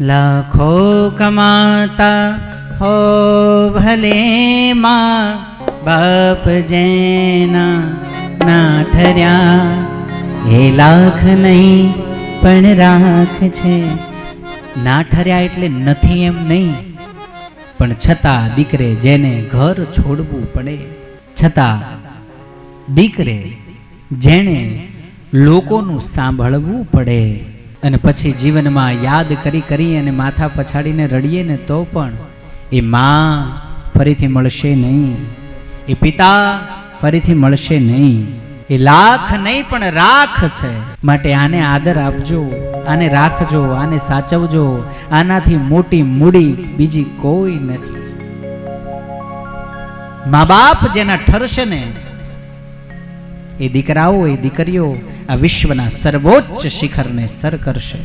લાખો કમાતા હો ભલે માં બાપ જેના ના ઠર્યા એ લાખ નહીં પણ રાખ છે ના ઠર્યા એટલે નથી એમ નહીં પણ છતાં દીકરે જેને ઘર છોડવું પડે છતાં દીકરે જેણે લોકોનું સાંભળવું પડે અને પછી જીવનમાં યાદ કરી કરી અને માથા પછાડીને રડીએ ને તો પણ એ માં ફરીથી મળશે નહીં. એ પિતા ફરીથી મળશે નહીં. એ લાખ નહીં, પણ રાખ છે. માટે આને આદર આપજો, આને રાખજો, આને સાચવજો. આનાથી મોટી મૂડી બીજી કોઈ નથી. મા બાપ જેના ઠરશે ને એ દીકરાઓ એ દીકરીઓ આ વિશ્વના સર્વોચ્ચ શિખરને સર કરશે.